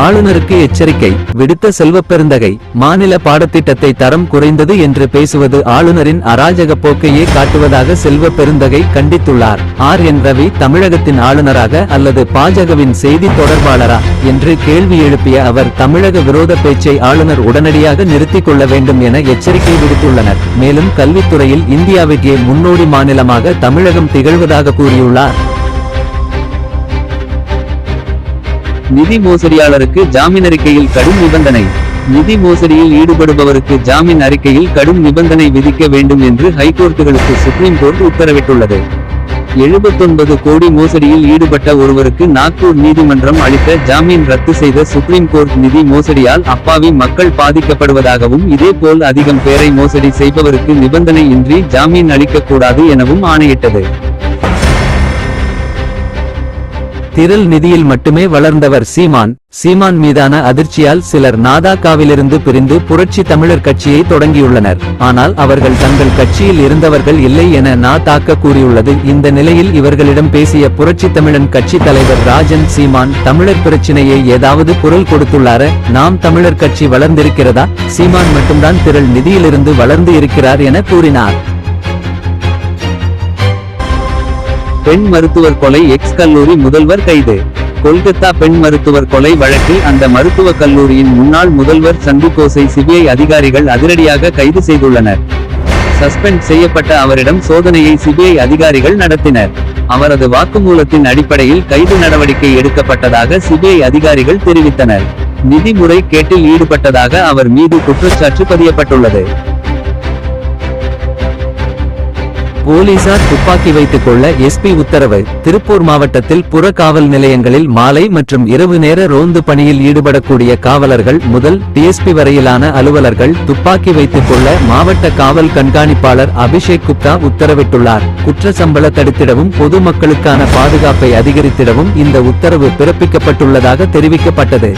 ஆளுநருக்கு எச்சரிக்கை விடுத்த செல்வ பெருந்தகை மாநில பாடத்திட்டத்தை தரம் குறைந்தது என்று பேசுவது ஆளுநரின் அராஜக போக்கையே காட்டுவதாக செல்வ பெருந்தகை கண்டித்துள்ளார். ஆர். என். ரவி தமிழகத்தின் ஆளுநராக அல்லது பாஜகவின் செய்தி தொடர்பாளரா என்று கேள்வி எழுப்பிய அவர் தமிழக விரோத பேச்சை ஆளுநர் உடனடியாக நிறுத்திக் கொள்ள வேண்டும் என எச்சரிக்கை விடுத்துள்ளனர். மேலும் கல்வித்துறையில் இந்தியாவிற்கே முன்னோடி மாநிலமாக தமிழகம் திகழ்வதாக கூறியுள்ளார். நிதி மோசடியாளருக்கு ஜாமீன் அறிக்கையில் கடும் நிபந்தனை. நிதி மோசடியில் ஈடுபடுபவருக்கு ஜாமீன் அறிக்கையில் கடும் நிபந்தனை விதிக்க வேண்டும் என்று ஹைகோர்ட்டுகளுக்கு சுப்ரீம் கோர்ட் உத்தரவிட்டுள்ளது. எழுபத்தொன்பது கோடி மோசடியில் ஈடுபட்ட ஒருவருக்கு நாக்பூர் நீதிமன்றம் அளித்த ஜாமீன் ரத்து செய்த சுப்ரீம் கோர்ட் நிதி மோசடியால் அப்பாவி மக்கள் பாதிக்கப்படுவதாகவும் இதேபோல் அதிகம் பேரை மோசடி செய்பவருக்கு நிபந்தனை இன்றி ஜாமீன் அளிக்கக்கூடாது எனவும் ஆணையிட்டது. திரள் நிதியில் மட்டுமே வளர்ந்தவர் சீமான். சீமான் மீதான அதிர்ச்சியால் சிலர் நாதாக்காவிலிருந்து பிரிந்து புரட்சி தமிழர் கட்சியை தொடங்கியுள்ளனர். ஆனால் அவர்கள் தங்கள் கட்சியில் இருந்தவர்கள் இல்லை என நா தாக்க கூறியுள்ளது. இந்த நிலையில் இவர்களிடம் பேசிய புரட்சி தமிழன் கட்சி தலைவர் ராஜன் சீமான் தமிழர் பிரச்சினையை ஏதாவது குரல் கொடுத்துள்ளார? நாம் தமிழர் கட்சி வளர்ந்திருக்கிறதா? சீமான் மட்டும்தான் திரள் நிதியிலிருந்து வளர்ந்து இருக்கிறார் என கூறினார். பெண் மருத்துவர் கொலை எக்ஸ் கல்லூரி முதல்வர் கைது. கொல்கத்தா பெண் மருத்துவர் கொலை வழக்கில் அந்த மருத்துவக் கல்லூரியின் முன்னாள் முதல்வர் சந்திபோஸை சிபிஐ அதிகாரிகள் அதிரடியாக கைது செய்துள்ளனர். சஸ்பெண்ட் செய்யப்பட்ட அவரிடம் சோதனையை சிபிஐ அதிகாரிகள் நடத்தினர். அவரது வாக்குமூலத்தின் அடிப்படையில் கைது நடவடிக்கை எடுக்கப்பட்டதாக சிபிஐ அதிகாரிகள் தெரிவித்தனர். நிதி முறை கேட்டில் ஈடுபட்டதாக அவர் மீது குற்றச்சாட்டு பதியப்பட்டுள்ளது. போலீசார் துப்பாக்கி வைத்துக் கொள்ள எஸ்பி உத்தரவு. திருப்பூர் மாவட்டத்தில் புற காவல் நிலையங்களில் மாலை மற்றும் இரவு நேர ரோந்து பணியில் ஈடுபடக்கூடிய காவலர்கள் முதல் டிஎஸ்பி வரையிலான அலுவலர்கள் துப்பாக்கி வைத்துக் கொள்ள மாவட்ட காவல் கண்காணிப்பாளர் அபிஷேக் குப்தா உத்தரவிட்டுள்ளார். குற்ற சம்பள தடுத்திடவும் பொதுமக்களுக்கான பாதுகாப்பை அதிகரித்திடவும் இந்த உத்தரவு பிறப்பிக்கப்பட்டுள்ளதாக தெரிவிக்கப்பட்டது.